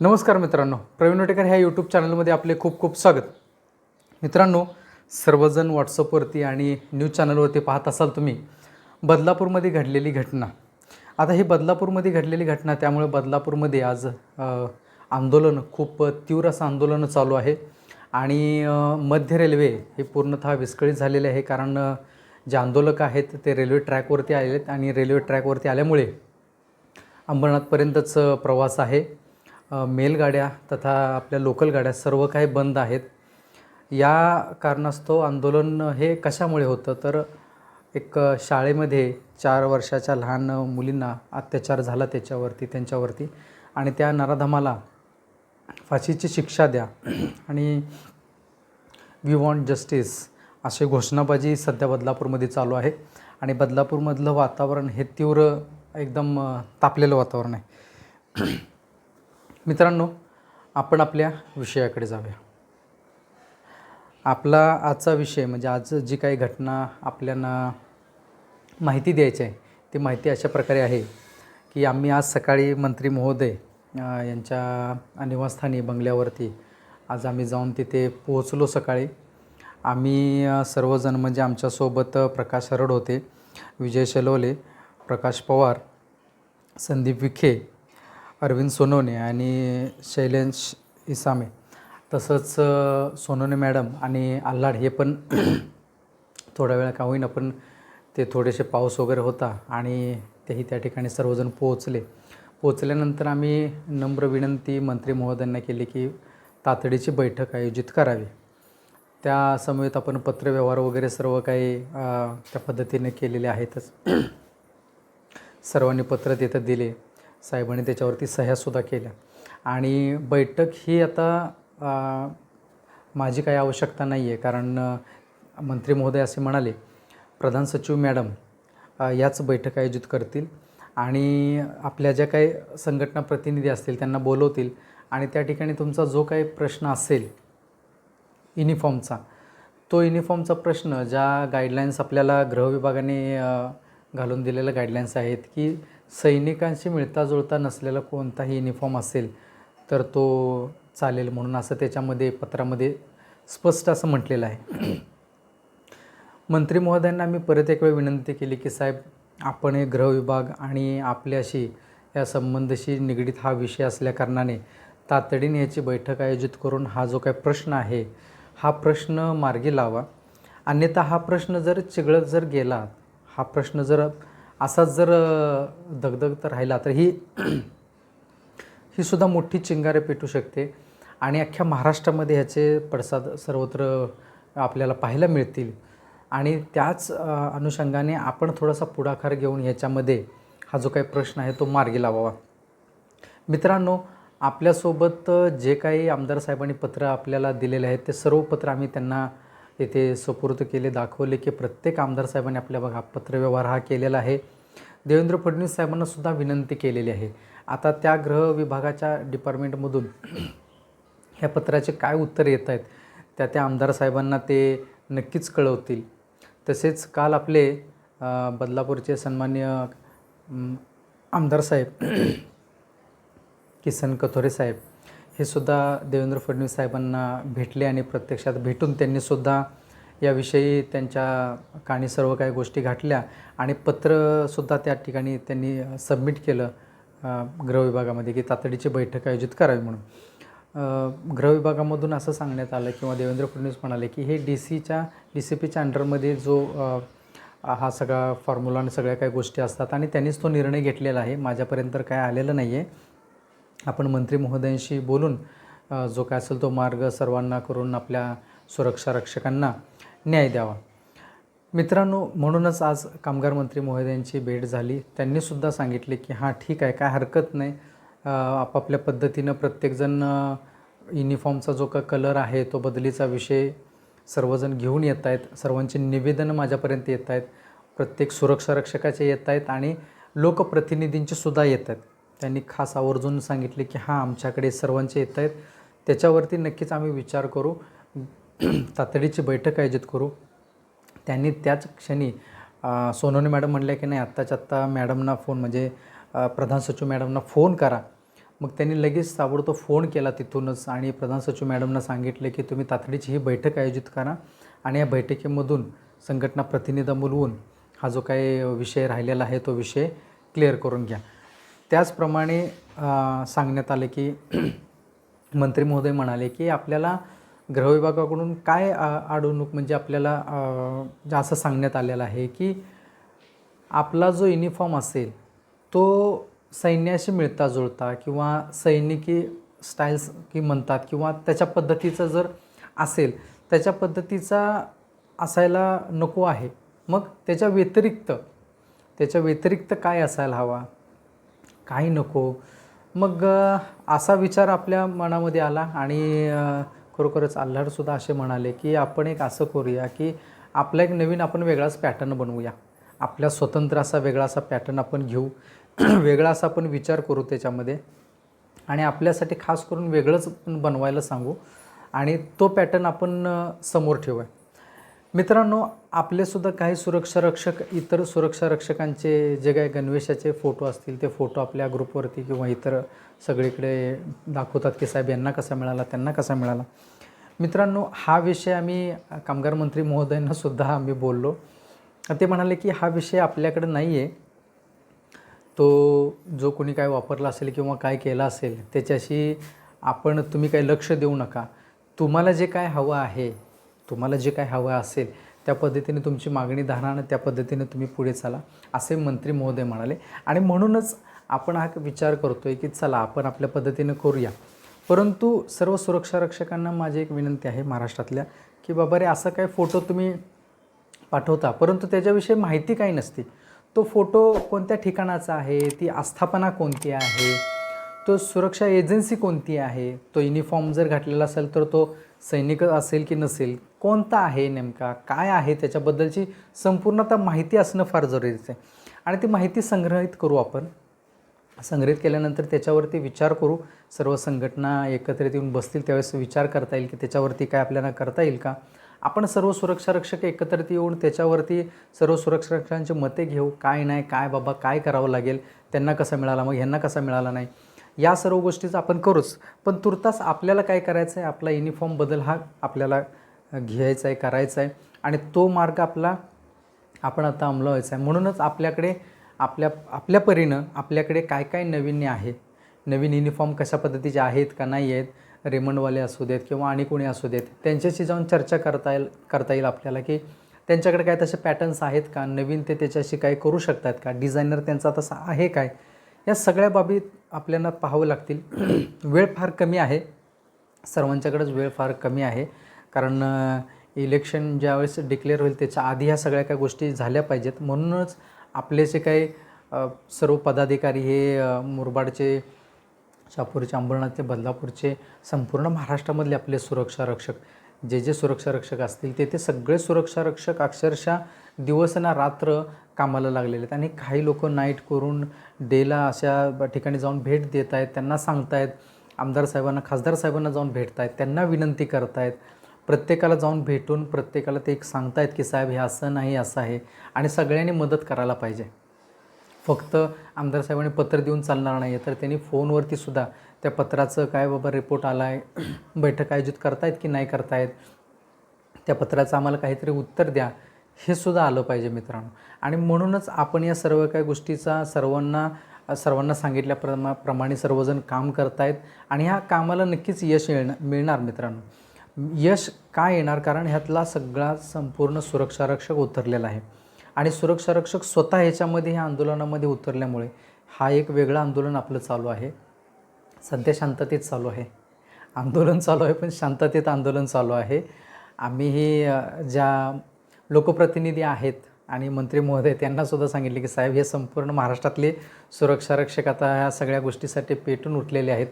नमस्कार मित्रांनो. प्रवीण वटेकर ह्या यूट्यूब चॅनलमध्ये आपले खूप खूप स्वागत. मित्रांनो सर्वजण व्हॉट्सअपवरती आणि न्यूज चॅनलवरती पाहत असाल तुम्ही बदलापूरमध्ये घडलेली घटना. आता ही बदलापूरमध्ये घडलेली घटना त्यामुळे बदलापूरमध्ये आज आंदोलन खूप तीव्र असं आंदोलन चालू आहे. आणि मध्य रेल्वे हे पूर्णतः विस्कळीत झालेले आहे कारण जे आंदोलक आहेत ते रेल्वे ट्रॅकवरती आलेले आहेत आणि रेल्वे ट्रॅकवरती आल्यामुळे अंबरनाथपर्यंतच प्रवास आहे. मेलगाड्या तथा आपल्या लोकल गाड्या सर्व काही बंद आहेत. या कारणास्तव आंदोलन हे कशामुळे होतं? तर एक शाळेमध्ये चार वर्षाच्या लहान मुलींना अत्याचार झाला त्याच्यावरती त्यांच्यावरती. आणि त्या नराधमाला फाशीची शिक्षा द्या. आणि वी वॉन्ट जस्टिस अशी घोषणाबाजी सध्या बदलापूरमध्ये चालू आहे. आणि बदलापूरमधलं वातावरण हे तीव्र एकदम तापलेलं वातावरण आहे. मित्रांनो आपण आपल्या विषयाकडे जाऊया. आपला आजचा विषय म्हणजे आज जी काही घटना आपल्याला माहिती द्यायची आहे ती माहिती अशा प्रकारे आहे की आम्ही आज सकाळी मंत्री महोदय यांच्या निवासस्थानी बंगल्यावरती आज आम्ही जाऊन तिथे पोहोचलो सकाळी. आम्ही सर्वजण म्हणजे आमच्यासोबत प्रकाश हरड होते विजय शलवले प्रकाश पवार संदीप विखे अरविंद सोनवणे आणि शैलेश इसामे. तसंच सोनवणे मॅडम आणि आल्हाड हे पण थोड्या वेळा का होईना पण ते थोडेसे पाऊस वगैरे होता आणि तेही त्या ठिकाणी सर्वजण पोहोचले. पोहोचल्यानंतर आम्ही नम्र विनंती मंत्री महोदयांना केली की तातडीची बैठक आयोजित करावी. त्या समवेत आपण पत्रव्यवहार वगैरे सर्व काही त्या पद्धतीने केलेले आहेतच. सर्वांनी पत्र तिथं दिले. साहेबांनी त्याच्यावरती सह्यासुद्धा केल्या. आणि बैठक ही आता माझी काही आवश्यकता नाही आहे कारण मंत्री महोदय असे म्हणाले प्रधान सचिव मॅडम याच बैठक आयोजित करतील आणि आपल्या ज्या काही संघटना प्रतिनिधी असतील त्यांना बोलवतील आणि त्या ठिकाणी तुमचा जो काही प्रश्न असेल युनिफॉर्मचा तो युनिफॉर्मचा प्रश्न ज्या गाईडलाईन्स आपल्याला गृहविभागाने घालून दिलेल्या गाईडलाईन्स आहेत की सैनिकांशी मिळता जुळता नसलेला कोणताही युनिफॉर्म असेल तर तो चालेल म्हणून असं त्याच्यामध्ये पत्रामध्ये स्पष्ट असं म्हटलेलं आहे. मंत्री महोदयांना मी परत एक वेळ विनंती केली की साहेब आपण हे गृहविभाग आणि आपल्याशी या संबंधाशी निगडीत हा विषय असल्याकारणाने तातडीने याची बैठक आयोजित करून हा जो काही प्रश्न आहे हा प्रश्न मार्गी लावा. अन्यथा हा प्रश्न जर चिघळत जर गेला हा प्रश्न जर असाच जर अ, दगदगत राहिला तर ही ही सुद्धा मोठी चिंगारे पेटू शकते. आणि अख्ख्या महाराष्ट्रामध्ये ह्याचे पडसाद सर्वत्र आपल्याला पाहायला मिळतील. आणि त्याच अनुषंगाने आपण थोडासा पुढाकार घेऊन ह्याच्यामध्ये हा जो काही प्रश्न आहे तो मार्गी लावावा. मित्रांनो आपल्यासोबत जे काही आमदार साहेबांनी पत्र आपल्याला दिलेले आहेत ते सर्व पत्र आम्ही त्यांना तिथे सुपूर्द केले दाखवले की प्रत्येक आमदार साहेबांनी आपल्या बघा पत्रव्यवहार हा केलेला आहे. देवेंद्र फडणवीस साहेबांना सुद्धा विनंती केलेली आहे. आता त्या गृह विभागाच्या डिपार्टमेंटमधून ह्या पत्राचे काय उत्तर येत आहेत त्या त्या आमदार साहेबांना ते नक्कीच कळवतील. तसेच काल आपले बदलापूरचे सन्मान्य आमदार साहेब किसन कथोरे साहेब हे सुद्धा देवेंद्र फडणवीस साहेबांना भेटले आणि प्रत्यक्षात भेटून त्यांनीसुद्धा याविषयी त्यांच्या काणी सर्व काही गोष्टी घातल्या आणि पत्रसुद्धा त्या ठिकाणी त्यांनी सबमिट केलं अ, गृह विभागामध्ये की तातडीची बैठक आयोजित करावी म्हणून. अ, गृह विभागामधून असं सांगण्यात आलं किंवा देवेंद्र फडणवीस म्हणाले की हे डी सीच्या डी सी पीच्या अंडरमध्ये जो हा सगळा फॉर्म्युला आणि सगळ्या काही गोष्टी असतात आणि त्यांनीच तो निर्णय घेतलेला आहे. माझ्यापर्यंत तर काय आलेलं नाही आहे आपण मंत्री महोदयांशी बोलून जो काय असेल तो मार्ग सर्वांना करून आपल्या सुरक्षा रक्षकांना न्याय द्यावा. मित्रांनो म्हणूनच आज कामगार मंत्री महोदयांची भेट झाली. त्यांनीसुद्धा सांगितले की हां ठीक आहे काय हरकत नाही. आपापल्या पद्धतीनं प्रत्येकजण युनिफॉर्मचा जो का कलर आहे तो बदलीचा विषय सर्वजण घेऊन येत आहेत. सर्वांची निवेदनं माझ्यापर्यंत येत आहेत. प्रत्येक सुरक्षा रक्षकाचे येत आहेत आणि लोकप्रतिनिधींचे सुद्धा येत आहेत. त्यांनी खास आवर्जून सांगितले की हां आमच्याकडे सर्वांचे येत आहेत. त्याच्यावरती नक्कीच आम्ही विचार करू. तातडीची बैठक आयोजित करू. त्यांनी त्याच क्षणी अ, मॅडम म्हणल्या की नाही आत्ताच्या आत्ता मॅडमना फोन म्हणजे प्रधान सचिव मॅडमना फोन करा. मग त्यांनी लगेच ताबडतोब फोन केला तिथूनच आणि प्रधान सचिव मॅडमना सांगितले की तुम्ही तातडीची ही बैठक आयोजित करा आणि या बैठकीमधून संघटना प्रतिनिधी बोलवून हा जो काही विषय राहिलेला आहे तो विषय क्लिअर करून घ्या. त्याचप्रमाणे सांगण्यात आले की मंत्री महोदय म्हणाले की आपल्याला गृहविभागाकडून काय अ, अडवणूक म्हणजे आपल्याला जे असं सांगण्यात आलेलं आहे की आपला जो युनिफॉर्म असेल तो सैन्याशी मिळता जुळता किंवा सैनिकी स्टाईल्स की म्हणतात किंवा त्याच्या पद्धतीचं जर असेल त्याच्या पद्धतीचा असायला नको आहे. मग त्याच्या व्यतिरिक्त त्याच्या व्यतिरिक्त काय असायला हवा? काही नको. मग असा विचार आपल्या मनामध्ये आला आणि खरोखरच आल्हाडसुद्धा असे म्हणाले की आपण एक असं करूया की आपला एक नवीन आपण वेगळाच पॅटर्न बनवूया. आपल्या स्वतंत्र असा वेगळा असा पॅटर्न आपण घेऊ. वेगळा असा आपण विचार करू त्याच्यामध्ये. आणि आपल्यासाठी खास करून वेगळंच पण बनवायला सांगू. आणि तो पॅटर्न आपण समोर ठेवूया. मित्रांनो आपलेसुद्धा काही सुरक्षा रक्षक इतर सुरक्षा रक्षकांचे जे काही गणवेशाचे फोटो असतील ते फोटो आपल्या ग्रुपवरती किंवा इतर सगळीकडे दाखवतात की साहेब यांना कसा मिळाला त्यांना कसा मिळाला. मित्रांनो हा विषय आम्ही कामगार मंत्री महोदयांनासुद्धा आम्ही बोललो. ते म्हणाले की हा विषय आपल्याकडे नाही आहे तो जो कोणी काय वापरला असेल किंवा काय केला असेल त्याच्याशी आपण तुम्ही काही लक्ष देऊ नका. तुम्हाला जे काय हवं आहे तुम्हाला जे काय हवं असेल त्या पद्धतीने तुमची मागणी धरा आणि त्या पद्धतीने तुम्ही पुढे चाला असे मंत्री महोदय म्हणाले. आणि म्हणूनच आपण हा विचार करतो आहे की चला आपण आपल्या पद्धतीनं करूया. परंतु सर्व सुरक्षा रक्षकांना माझी एक विनंती आहे महाराष्ट्रातल्या की बाबा रे असं काय फोटो तुम्ही पाठवता. परंतु त्याच्याविषयी माहिती काही नसते. तो फोटो कोणत्या ठिकाणाचा आहे? ती आस्थापना कोणती आहे? तो सुरक्षा एजन्सी कोणती आहे? तो युनिफॉर्म जर घातलेला असेल तर तो सैनिक असेल की नसेल? कोणता आहे नेमका? काय आहे? त्याच्याबद्दलची संपूर्णतः माहिती असणं फार जरुरीचं आहे. आणि ती माहिती संग्रहित करू आपण. संग्रहित केल्यानंतर त्याच्यावरती विचार करू. सर्व संघटना एकत्रित येऊन बसतील त्यावेळेस विचार करता येईल की त्याच्यावरती काय आपल्याला करता येईल का? आपण सर्व सुरक्षा रक्षक एकत्रित येऊन त्याच्यावरती सर्व सुरक्षा रक्षकांची मते घेऊ. काय नाही काय बाबा काय करावं लागेल? त्यांना कसा मिळाला? मग ह्यांना कसा मिळाला नाही? या सर्व गोष्टीचं आपण करूच. पण तुर्तास आपल्याला काय करायचं आहे आपला युनिफॉर्म बदल हा आपल्याला घ्यायचा आहे करायचा आहे. आणि तो मार्ग आपला आपण आता अंमलवायचा आहे. म्हणूनच आपल्याकडे आपल्या आपल्या परीनं आपल्याकडे काय काय नवीन्य आहे? नवीन युनिफॉर्म कशा पद्धतीचे आहेत का नाही आहेत? रेमंडवाले असू देत किंवा आणि कोणी असू देत त्यांच्याशी जाऊन चर्चा करता येईल करता येईल आपल्याला की त्यांच्याकडे काय तसे पॅटर्न्स आहेत का? नवीन ते त्याच्याशी काय करू शकतात का? डिझायनर त्यांचा तसा आहे काय? या सगळ्या बाबी आपल्याला पाहावं लागतील. वेळ फार कमी आहे. सर्वांच्याकडेच वेळ फार कमी आहे. कारण इलेक्शन ज्यावेळेस डिक्लेअर होईल त्याच्या आधी ह्या सगळ्या काही गोष्टी झाल्या पाहिजेत. म्हणूनच आपले जे काही सर्व पदाधिकारी हे मुरबाडचे शापूरचे अंबरनाथचे बदलापूरचे संपूर्ण महाराष्ट्रामधले आपले सुरक्षा रक्षक जे जे सुरक्षा रक्षक असतील ते ते सगळे सुरक्षा रक्षक अक्षरशः दिवस ना रात्र कामाला लागलेले आहेत. आणि काही लोक नाईट करून डेला अशा ठिकाणी जाऊन भेट देत आहेत त्यांना सांगतायत आमदार साहेबांना खासदार साहेबांना जाऊन भेटतायत त्यांना विनंती करतायत. प्रत्येकाला जाऊन भेटून प्रत्येकाला ते एक सांगतायत की साहेब हे असं नाही असं आहे. आणि सगळ्यांनी मदत करायला पाहिजे. फक्त आमदार साहेबांनी पत्र देऊन चालणार नाही आहे तर त्यांनी फोनवरती सुद्धा त्या पत्राचं काय बाबा रिपोर्ट आला आहे बैठक आयोजित करतायत की नाही करतायत त्या पत्राचं आम्हाला काहीतरी उत्तर द्या हे सुद्धा आलं पाहिजे मित्रांनो. आणि म्हणूनच आपण या सर्व काही गोष्टीचा सर्वांना सर्वांना सांगितल्याप्रमा प्रमाणे सर्वजण काम करतायत आणि ह्या कामाला नक्कीच यश येणं मिळणार मित्रांनो. यश का येणार? कारण ह्यातला सगळा संपूर्ण सुरक्षारक्षक उतरलेला आहे. आणि सुरक्षारक्षक स्वतः ह्याच्यामध्ये ह्या आंदोलनामध्ये उतरल्यामुळे हा एक वेगळं आंदोलन आपलं चालू आहे. सध्या शांततेत चालू आहे. आंदोलन चालू आहे पण शांततेत आंदोलन चालू आहे. आम्हीही हे ज्या लोकप्रतिनिधी आहेत आणि मंत्री महोदय त्यांनासुद्धा सांगितले की साहेब हे संपूर्ण महाराष्ट्रातले सुरक्षारक्षक आता ह्या सगळ्या गोष्टीसाठी पेटून उठलेले आहेत.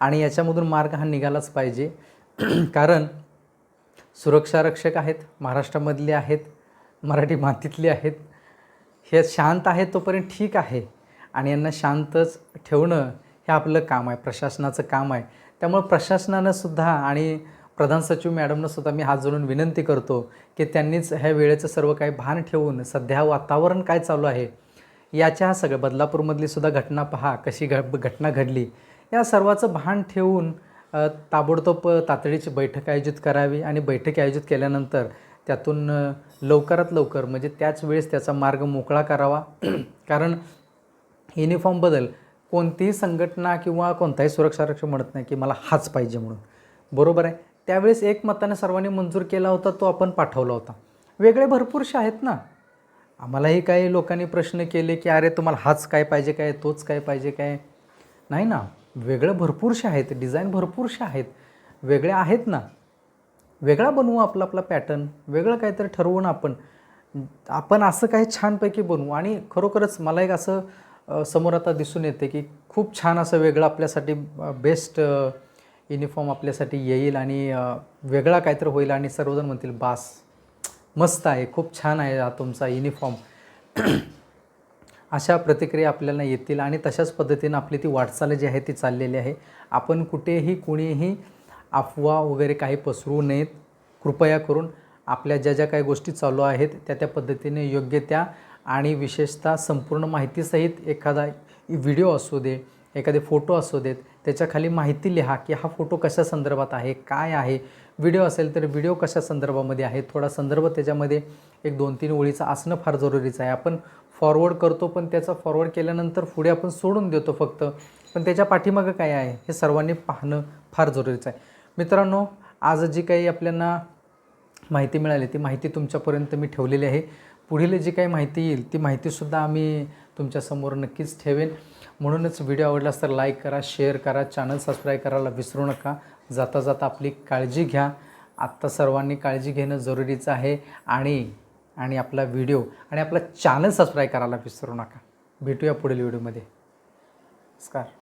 आणि याच्यामधून मार्ग हा निघालाच पाहिजे. कारण सुरक्षारक्षक आहेत महाराष्ट्रामधले आहेत मराठी मातीतले आहेत. हे शांत आहेत तोपर्यंत ठीक आहे. आणि यांना शांतच ठेवणं हे आपलं काम आहे प्रशासनाचं काम आहे. त्यामुळे प्रशासनानं सुद्धा आणि प्रधान सचिव मॅडमनं सुद्धा मी हात जोडून विनंती करतो की त्यांनीच ह्या वेळेचं सर्व काही भान ठेवून सध्या वातावरण काय चालू आहे याच्या सगळं बदलापूरमधली सुद्धा घटना पहा कशी घ घटना घडली या सर्वाचं भान ठेवून ताबडतोब तातडीची बैठक आयोजित करावी आणि बैठक आयोजित केल्यानंतर त्यातून लवकरात लवकर म्हणजे त्याच वेळेस त्याचा मार्ग मोकळा करावा. कारण युनिफॉर्म बदल कोणतीही संघटना किंवा कोणताही सुरक्षा रक्षक म्हणत नाही की मला हाच पाहिजे म्हणून. बरोबर आहे? त्यावेळेस एकमताने सर्वांनी मंजूर केला होता तो आपण पाठवला होता. वेगळे भरपूरसे आहेत ना? आम्हालाही काही लोकांनी प्रश्न केले की अरे तुम्हाला हाच काय पाहिजे काय? तोच काय पाहिजे काय? नाही ना? वेगळं भरपूरशे आहेत डिझाईन भरपूरशा आहेत. वेगळे आहेत ना? वेगळा बनवू आपला आपला पॅटर्न वेगळं काहीतरी ठरवून आपण आपण असं काही छानपैकी बनवू. आणि खरोखरच मला एक असं समोर आता दिसून येते की खूप छान असं वेगळं आपल्यासाठी बेस्ट युनिफॉर्म आपल्यासाठी येईल आणि वेगळा काहीतरी होईल आणि सर्वजण म्हणतील बास मस्त आहे खूप छान आहे हा तुमचा युनिफॉर्म अशा प्रतिक्रिया आपल्याला येतील आणि तशाच पद्धतीनं आपली ती वाटचाल जी आहे ती चाललेली आहे. आपण कुठेही कुणीही अफवा वगैरे काही पसरू नयेत. कृपया करून आपल्या ज्या ज्या काही गोष्टी चालू आहेत त्या त्या पद्धतीने योग्य त्या आणि विशेषतः संपूर्ण माहितीसहित एखादा व्हिडिओ असू दे एखादे फोटो असू देत त्याच्याखाली माहिती लिहा की हा फोटो कशा संदर्भात आहे काय आहे. व्हिडिओ असेल तर व्हिडिओ कशा संदर्भामध्ये आहे थोडा संदर्भ त्याच्यामध्ये एक दोन तीन ओळीचा असणं फार जरुरीचं आहे. आपण फॉरवर्ड करतो पण त्याचा फॉरवर्ड केल्यानंतर पुढे आपण सोडून देतो फक्त. पण त्याच्या पाठीमागं काय आहे? हे सर्वांनी पाहणं फार जरुरीचं आहे. मित्रांनो आज जी काही आपल्याला माहिती मिळाली ती माहिती तुमच्यापर्यंत मी ठेवलेली आहे. पुढील जी काही माहिती येईल ती माहितीसुद्धा आम्ही तुमच्यासमोर नक्कीच ठेवेन. म्हणूनच व्हिडिओ आवडलास तर लाईक करा शेअर करा चॅनल सबस्क्राईब करायला विसरू नका. जाता जाता आपली काळजी घ्या. आत्ता सर्वांनी काळजी घेणं जरुरीचं आहे. आणि आणि आपला व्हिडिओ आणि आपला चॅनल सबस्क्राईब करायला विसरू नका. भेटूया पुढील व्हिडिओमध्ये. नमस्कार.